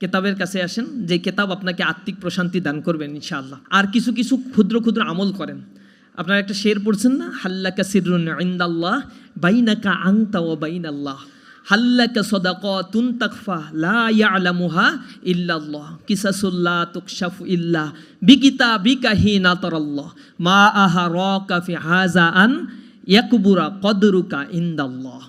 কেতাবের কাছে আসেন, যে কেতাব আপনাকে আত্মিক প্রশান্তি দান করবেন ইনশাআল্লাহ। আর কিছু কিছু ক্ষুদ্র ক্ষুদ্র আমল করেন। আপনারা একটা শের পড়ছেন না? হাল্লাকা সিরুন ইন্দাল্লাহ, বাইনাকা আংতা ও বাইন আল্লাহ হাল্লাকা সদাক তুন তাকফা লা ইয়ালামুহা ইল্লাল্লাহ। কিসাসুল্লাহ তুকশাফু ইল্লাহ বিকিতা বিকাহি নাতরাল্লাহ মা আহা রকা ফি হাজা আন ইয়াকবুরা কদরুকা ইন্দাল্লাহ।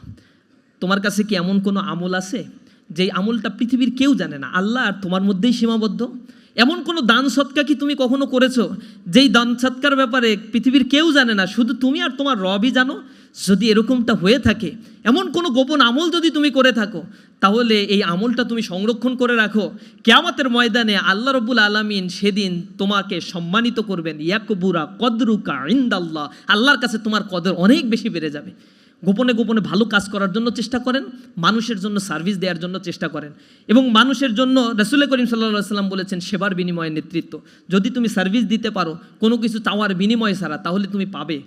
তোমার কাছে কি এমন কোনো আমল আছে? যেই আমলটা পৃথিবীর কেউ জানে না। আল্লাহ আর তোমার মধ্যেই সীমাবদ্ধ। এমন কোনো দান সৎকা কি তুমি কখনো করেছ? যেই দান সৎকার ব্যাপারে পৃথিবীর কেউ জানে না, শুধু তুমি আর তোমার রবই জানো? যদি এরকমটা হয়ে থাকে, এমন কোনো গোপন আমল যদি তুমি করে থাকো, তাহলে এই আমলটা তুমি সংরক্ষণ করে রাখো। কেয়ামতের ময়দানে আল্লাহ রবুল আলমিন সেদিন তোমাকে সম্মানিত করবেন। ইয়াকবুরা কদরুকা ইন্দাল্লাহ। আল্লাহর কাছে তোমার কদর অনেক বেশি বেড়ে যাবে। গোপনে গোপনে ভালো কাজ করার জন্য চেষ্টা করেন, মানুষের জন্য সার্ভিস দেওয়ার জন্য চেষ্টা করেন। এবং মানুষের জন্য রসুল করিম সাল্লা সাল্লাম বলেছেন, সেবার বিনিময়ে নেতৃত্ব। যদি তুমি সার্ভিস দিতে পারো, কোনো কিছু চাওয়ার বিনিময় ছাড়া, তাহলে তুমি পাবে।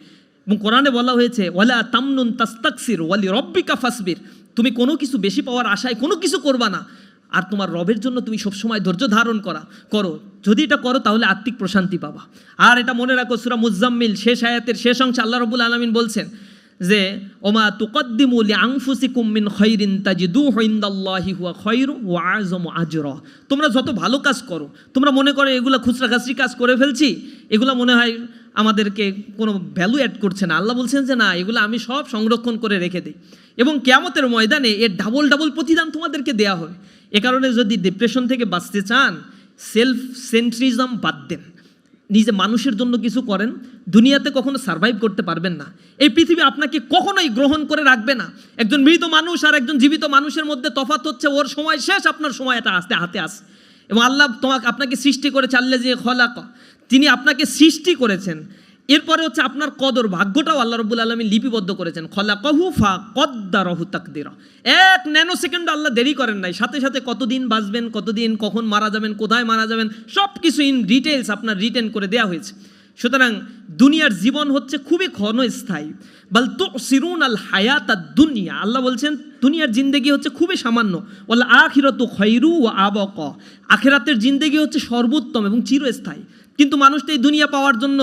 এবং কোরআনে বলা হয়েছে, ওয়ালা তামনুন তাস্তাকসির, ওয়ালি রব্বিকা ফাসবির। তুমি কোনো কিছু বেশি পাওয়ার আশায় কোনো কিছু করবা না। আর তোমার রবের জন্য তুমি সবসময় ধৈর্য ধারণ করা, করো। যদি এটা করো, তাহলে আত্মিক প্রশান্তি পাবা। আর এটা মনে রাখো, সুরা মুজাম্মিল, শেষ আয়াতের শেষ অংশে আল্লাহ রবুল আলমিন বলছেন যে, ওমা তুকদ্দিমু লি আনফুসিকুম মিন খাইরিন তাজিদু হইন্দাল্লাহি হুয়া খায়রু ওয়া আযমু আজরা। তোমরা যত ভালো কাজ করো, তোমরা মনে করো এগুলা খুচরা খাচরি কাজ করে ফেলছি, এগুলা মনে হয় আমাদেরকে কোনো ভ্যালু অ্যাড করছে না। আল্লাহ বলছেন যে, না, এগুলো আমি সব সংরক্ষণ করে রেখে দিই। এবং কেয়ামতের ময়দানে এর ডাবল ডাবল প্রতিদান তোমাদেরকে দেয়া হবে। এ কারণে যদি ডিপ্রেশন থেকে বাঁচতে চান সেলফ সেন্ট্রিজম বাদ দেন। নিজে মানুষের জন্য কিছু করেন, দুনিয়াতে কখনো সার্ভাইভ করতে পারবেন না। এই পৃথিবী আপনাকে কখনোই গ্রহণ করে রাখবে না। একজন মৃত মানুষ আর একজন জীবিত মানুষের মধ্যে তফাত হচ্ছে, ওর সময় শেষ, আপনার সময় এটা আসতে, হাতে আস। এবং আল্লাহ তোমাকে আপনাকে সৃষ্টি করে চাললে যে খলাক। তিনি আপনাকে সৃষ্টি করেছেন। এরপরে হচ্ছে আপনার কদর, ভাগ্যটাও আল্লাহ রবুল আলমী লিপিবদ্ধ করেছেন। খলা কহু ফা কদ্দা রহু তাকদির। এক ন্যানো সেকেন্ড আল্লাহ দেরি করেন নাই। সাথে সাথে কতদিন বাঁচবেন, কতদিন, কখন মারা যাবেন, কোথায় মারা যাবেন সব কিছু ইন ডিটেলস আপনার রিটেন করে দেওয়া হয়েছে। সুতরাং দুনিয়ার জীবন হচ্ছে খুবই ক্ষণস্থায়ী। বল তো সিরুন আল হায়াত আর দুনিয়া। আল্লাহ বলছেন, দুনিয়ার জিন্দেগি হচ্ছে খুবই সামান্য। বল আখিরত খৈরু ও আবক। আখেরাতের জিন্দেগি হচ্ছে সর্বোত্তম এবং চিরস্থায়ী। কিন্তু মানুষটা এই দুনিয়া পাওয়ার জন্য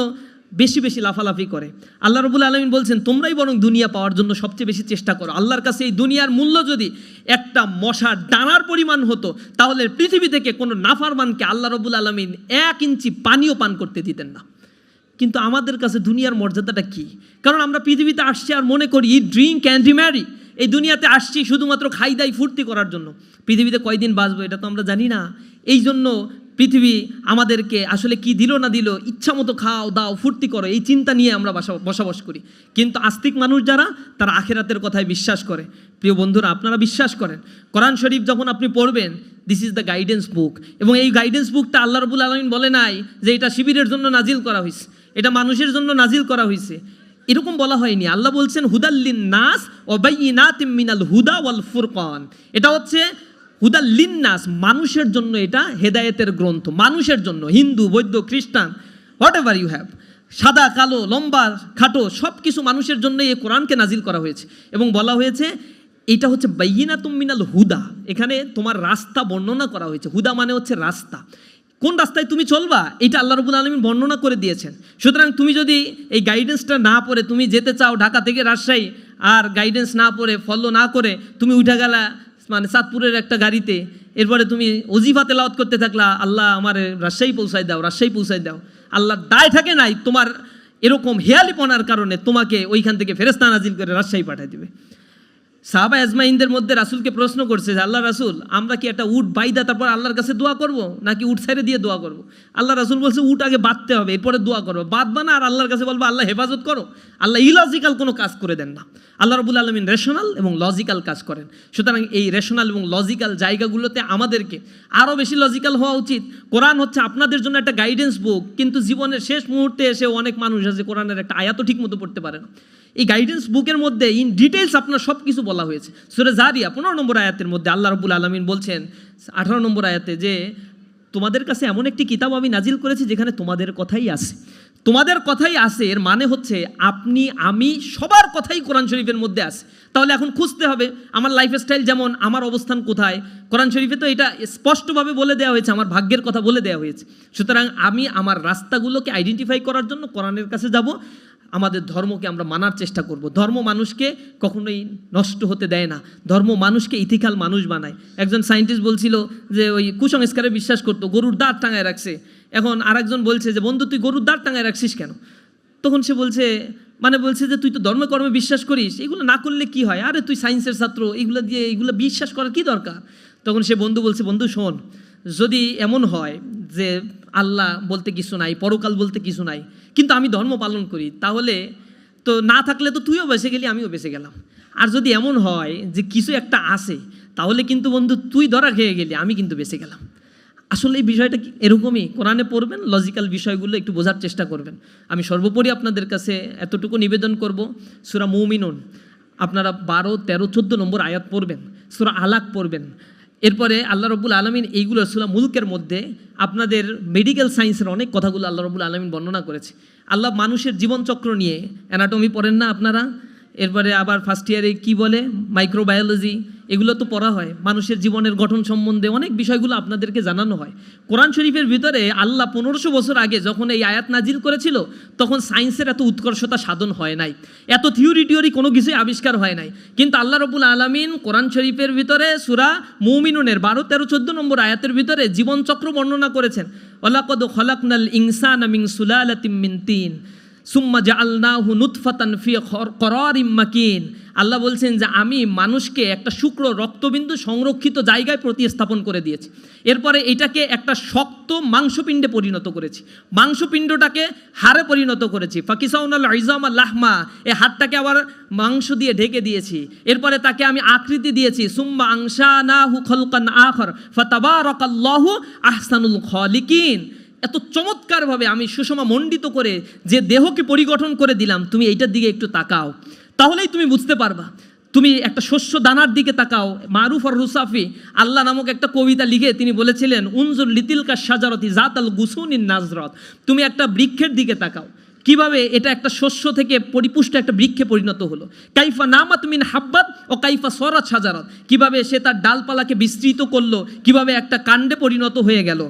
বেশি বেশি লাফালাফি করে। আল্লাহ রবুল আলমিন বলছেন, তোমরাই বরং দুনিয়া পাওয়ার জন্য সবচেয়ে বেশি চেষ্টা করো। আল্লাহর কাছে এই দুনিয়ার মূল্য যদি একটা মশার ডানার পরিমাণ হতো, তাহলে পৃথিবী থেকে কোনো নাফারমানকে আল্লাহ রবুল আলমিন এক ইঞ্চি পানিও পান করতে দিতেন না। কিন্তু আমাদের কাছে দুনিয়ার মর্যাদাটা কি? কারণ আমরা পৃথিবীতে আসছি আর মনে করি ড্রিঙ্ক অ্যান্ড ম্যারি এই দুনিয়াতে আসছি শুধুমাত্র খাই দাই ফুর্তি করার জন্য। পৃথিবীতে কয়দিন বাঁচবো এটা তো আমরা জানি না। এই জন্য পৃথিবী আমাদেরকে আসলে কি দিল না দিল, ইচ্ছা মতো খাও, দাও, ফুর্তি করো, এই চিন্তা নিয়ে আমরা বাসা, বসবাস করি। কিন্তু আস্তিক মানুষ যারা, তারা আখেরাতের কথায় বিশ্বাস করে। প্রিয় বন্ধুরা, আপনারা বিশ্বাস করেন। কোরআন শরীফ যখন আপনি পড়বেন this is the guidance book এবং এই গাইডেন্স বুকটা আল্লাহ রবুল আলমিন বলে নাই যে এটা শিবিরের জন্য নাজিল করা হয়েছে এটা মানুষের জন্য নাজিল করা হয়েছে এরকম বলা হয়নি। আল্লাহ বলছেন হুদাল্লিন নাস ও বাইনাত মিনাল হুদা ওয়াল ফুরকান। এটা হচ্ছে হুদা লিন্নাস মানুষের জন্য এটা হেদায়েতের গ্রন্থ, মানুষের জন্য, হিন্দু বৈদ্য খ্রিস্টান হোয়াট এভার ইউ হ্যাভ সাদা, কালো, লম্বা, খাটো সব কিছু মানুষের জন্য এই কোরআনকে নাজিল করা হয়েছে। এবং বলা হয়েছে, এটা হচ্ছে বাইনা মিনাল হুদা, এখানে তোমার রাস্তা বর্ণনা করা হয়েছে। হুদা মানে হচ্ছে রাস্তা। কোন রাস্তায় তুমি চলবা, এটা আল্লাহ রবুল আলমী বর্ণনা করে দিয়েছেন। সুতরাং তুমি যদি এই গাইডেন্সটা না পড়ে, তুমি যেতে চাও ঢাকা থেকে রাজশাহী, আর গাইডেন্স না পড়ে ফলো না করে, তুমি উঠে গেলা মানে চাঁদপুরের একটা গাড়িতে, এরপরে তুমি অজিফা তেলাওয়াত করতে থাকলা, আল্লাহ আমার রাজশাহী পৌঁছাই দাও, রাজশাহী পৌঁছাই দাও। আল্লাহ দায় থাকে নাই, তোমার এরকম হেয়ালিপনার কারণে তোমাকে ওইখান থেকে ফেরেস্তা নাজিল করে রাজশাহী পাঠাই দিবে। সাহাবা আজমাইনদের মধ্যে রাসুলকে প্রশ্ন করছে যে, আল্লাহ রাসুল, আমরা কি একটা উট বাইদা তারপর আল্লাহর কাছে দোয়া করব? নাকি উট সাইডে দিয়ে দোয়া করব? আল্লাহ রাসুল বলছে, উট আগে বাঁধতে হবে, এরপরে দোয়া করব। বাঁধবা না আর আল্লাহর কাছে বলব, আল্লাহ হেফাজত করো। আল্লাহ ইলজিক্যাল কোনো কাজ করে দেন না। আল্লাহ রবুল আলমিন রেশনাল এবং লজিক্যাল কাজ করেন। সুতরাং এই রেশনাল এবং লজিক্যাল জায়গাগুলোতে আমাদেরকে আরও বেশি লজিক্যাল হওয়া উচিত। কোরআন হচ্ছে আপনাদের জন্য একটা গাইডেন্স বুক কিন্তু জীবনের শেষ মুহূর্তে এসে অনেক মানুষ আছে, কোরআনের একটা আয়াতও ঠিক মতো পড়তে পারে না। এই গাইডেন্স বুকের মধ্যে ইন ডিটেলস আপনার সব কিছু বলা হয়েছে। সুরে জারিয়া, পনেরো নম্বর আয়াতের মধ্যে আল্লাহ রবুল আলমিন বলছেন, আঠারো নম্বর আয়াতে যে, তোমাদের কাছে এমন একটি কিতাব আমি নাজিল করেছি যেখানে তোমাদের কথাই আছে। তোমাদের কথাই আছে, এর মানে হচ্ছে আপনি, আমি সবার কথাই কোরআন শরীফের মধ্যে আছে। তাহলে এখন খুঁজতে হবে, আমার লাইফস্টাইল যেমন, আমার অবস্থান কোথায়? কোরআন শরীফে তো এটা স্পষ্টভাবে বলে দেওয়া হয়েছে, আমার ভাগ্যের কথা বলে দেওয়া হয়েছে। সুতরাং আমি আমার রাস্তাগুলোকে আইডেন্টিফাই করার জন্য কোরআনের কাছে যাব আমাদের ধর্মকে আমরা মানার চেষ্টা করব। ধর্ম মানুষকে কখনোই নষ্ট হতে দেয় না। ধর্ম মানুষকে ইথিক্যাল মানুষ বানায়। একজন সায়েন্টিস্ট বলছিল যে, ওই কুসংস্কারে বিশ্বাস করতো, গরুর দাঁত টাঙায় রাখছে। এখন আরেকজন বলছে যে, বন্ধু, তুই গরুর দাঁত টাঙায় রাখছিস কেন? তখন সে বলছে মানে বলছে যে, তুই তো ধর্মে কর্মে বিশ্বাস করিস, এগুলো না করলে কি হয়? আরে, তুই সায়েন্সের ছাত্র, এগুলো দিয়ে, এগুলো বিশ্বাস করার কি দরকার? তখন সে বন্ধু বলছে, বন্ধু, শোন যদি এমন হয় যে আল্লাহ বলতে কিছু নাই, পরকাল বলতে কিছু নাই, কিন্তু আমি ধর্ম পালন করি, তাহলে তো না থাকলে তো তুইও বেঁচে গেলি, আমিও বেঁচে গেলাম। আর যদি এমন হয় যে কিছু একটা আসে তাহলে কিন্তু বন্ধু তুই ধরা খেয়ে গেলি, আমি কিন্তু বেঁচে গেলাম। আসলে এই বিষয়টা এরকমই? কোরআনে পড়বেন লজিক্যাল বিষয়গুলো একটু বোঝার চেষ্টা করবেন। আমি সর্বোপরি আপনাদের কাছে এতটুকু নিবেদন করব, সুরা মৌমিনুন। আপনারা বারো, তেরো, চোদ্দ নম্বর আয়াত পড়বেন, সুরা আলাক পড়বেন। এরপরে আল্লাহ রবুল আলমিন এইগুলো সুলা মুলুকের মধ্যে আপনাদের মেডিকেল সায়েন্সের অনেক কথাগুলো আল্লাহ রবুল আলমিন বর্ণনা করেছে। আল্লাহ মানুষের জীবনচক্র নিয়ে অ্যানাটমি পড়েন না আপনারা? এরপরে আবার ফার্স্ট ইয়ারে কি বলে? মাইক্রোবায়োলজি এগুলো তো পড়া হয়। মানুষের জীবনের গঠন সম্বন্ধে অনেক বিষয়গুলো আপনাদেরকে জানানো হয়। কোরআন শরীফের ভিতরে আল্লাহ পনেরোশো বছর আগে যখন এই আয়াত নাজিল করেছিল, তখন সায়েন্সের এত উৎকর্ষতা সাধন হয় নাই। এত থিওরি টিওরি কোনো কিছুই আবিষ্কার হয় নাই। কিন্তু আল্লাহ রবুল আলমিন কোরআন শরীফের ভিতরে সুরা মৌমিনুনের বারো, তেরো, চোদ্দ নম্বর আয়াতের ভিতরে জীবনচক্র বর্ণনা করেছেন। ওলাকদ খলাকনাল ইনসান সুলালাতিম মিন তিন। সুম্মা জাআলনাহু নুতফাতান ফি করারিম মাকিন। আল্লাহ বলছেন যে আমি মানুষকে একটা শুক্র রক্তবিন্দু সংরক্ষিত জায়গায় প্রতিস্থাপন করে দিয়েছি। এরপরে এটাকে একটা শক্ত মাংসপিণ্ডে পরিণত করেছি। মাংসপিণ্ডটাকে হাড়ে পরিণত করেছি। ফাকিসাউনাল ইজাম লাহমা, এ হাড়টাকে আবার মাংস দিয়ে ঢেকে দিয়েছি। এরপরে তাকে আমি আকৃতি দিয়েছি। সুম্মা আংশানাহু খলকান আখর, ফাতাবারাকাল্লাহু আহসানুল খালিকিন। এত চমৎকারভাবে আমি সুষমা মণ্ডিত করে যে দেহকে পরিগঠন করে দিলাম, তুমি এইটার দিকে একটু তাকাও। তাহলেই তুমি বুঝতে পারবা। তুমি একটা শস্য দানার দিকে তাকাও। মারুফ আর রুসাফি, আল্লাহ নামক একটা কবিতা লিখে তিনি বলেছিলেন, উনজুর লিতিলকা সাজারতি জাত আল গুসুনিন নাজরত। তুমি একটা বৃক্ষের দিকে তাকাও। কীভাবে এটা একটা শস্য থেকে পরিপুষ্ট একটা বৃক্ষে পরিণত হলো? কাইফা নামাত মিন হাব্বাত ও কাইফা সরাত সাজারত কীভাবে সে তার ডালপালাকে বিস্তৃত করল? কীভাবে একটা কাণ্ডে পরিণত হয়ে গেল?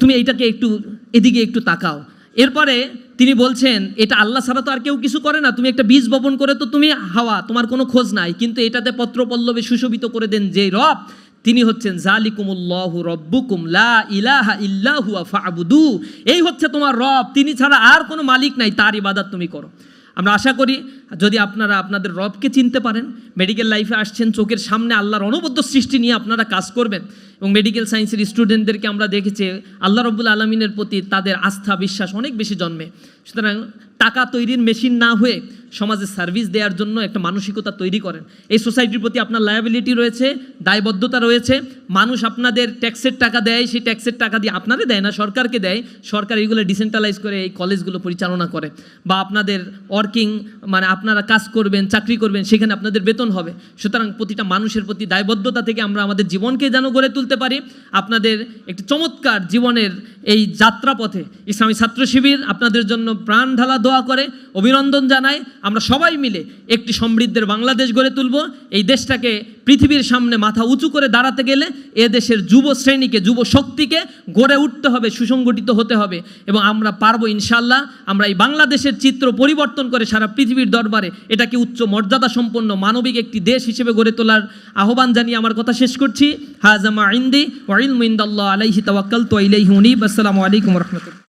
তুমি এইটাকে একটু এদিকে একটু তাকাও। এরপরে তিনি বলছেন, এটা আল্লাহ ছাড়া তো আর কেউ কিছু করে না। তুমি একটা বীজ বপন করে তো তুমি হাওয়া, তোমার কোনো খোঁজ নাই। কিন্তু এটাতে পত্র পল্লবে সুশোভিত করে দেন যে রব, তিনি হচ্ছেন, জালিকুমুল্লাহু রব্বুকুম লা ইলাহা ইল্লাহু ফাবুদু। এই হচ্ছে তোমার রব। তিনি ছাড়া আর কোনো মালিক নাই, তার ইবাদত তুমি করো। আমরা আশা করি, যদি আপনারা আপনাদের রবকে চিনতে পারেন, মেডিকেল লাইফে আসছেন, চোখের সামনে আল্লাহর অনবদ্য সৃষ্টি নিয়ে আপনারা কাজ করবেন। এবং মেডিকেল সায়েন্সের স্টুডেন্টদেরকে আমরা দেখেছি, আল্লাহ রব্বুল আলমিনের প্রতি তাদের আস্থা, বিশ্বাস অনেক বেশি জন্মে। সুতরাং টাকা তৈরির মেশিন না হয়ে সমাজে সার্ভিস দেওয়ার জন্য একটা মানসিকতা তৈরি করেন। এই সোসাইটির প্রতি আপনার লায়াবিলিটি রয়েছে, দায়বদ্ধতা রয়েছে, মানুষ আপনাদের ট্যাক্সের টাকা দেয়, সেই ট্যাক্সের টাকা দিয়ে আপনাদের দেয় না, সরকারকে দেয়। সরকার এইগুলো ডিসেন্ট্রালাইজ করে এই কলেজগুলো পরিচালনা করে। বা আপনাদের ওয়ার্কিং মানে আপনারা কাজ করবেন, চাকরি করবেন, সেখানে আপনাদের বেতন হবে। সুতরাং প্রতিটা মানুষের প্রতি দায়বদ্ধতা থেকে আমরা আমাদের জীবনকে যেন গড়ে তুলতে পারি। আপনাদের একটি চমৎকার জীবনের এই যাত্রাপথে ইসলামী ছাত্র শিবির আপনাদের জন্য প্রাণ ঢালা দোয়া করে, অভিনন্দন জানায় আমরা সবাই মিলে একটি সমৃদ্ধের বাংলাদেশ গড়ে তুলব। এই দেশটাকে পৃথিবীর সামনে মাথা উঁচু করে দাঁড়াতে গেলে এ দেশের যুব শ্রেণীকে, যুব শক্তিকে গড়ে উঠতে হবে, সুসংগঠিত হতে হবে এবং আমরা পারব ইনশাল্লাহ আমরা এই বাংলাদেশের চিত্র পরিবর্তন করে সারা পৃথিবীর দরবারে এটাকে উচ্চ মর্যাদা সম্পন্ন মানবিক একটি দেশ হিসেবে গড়ে তোলার আহ্বান জানিয়ে আমার কথা শেষ করছি। হাজামা ইন্দি ওয়াইল মিন্দাল্লাহ আলাইহি তাওয়াক্কাল তো ইলাইহি আসসালামু আলাইকুম রহমতুল্লাহ।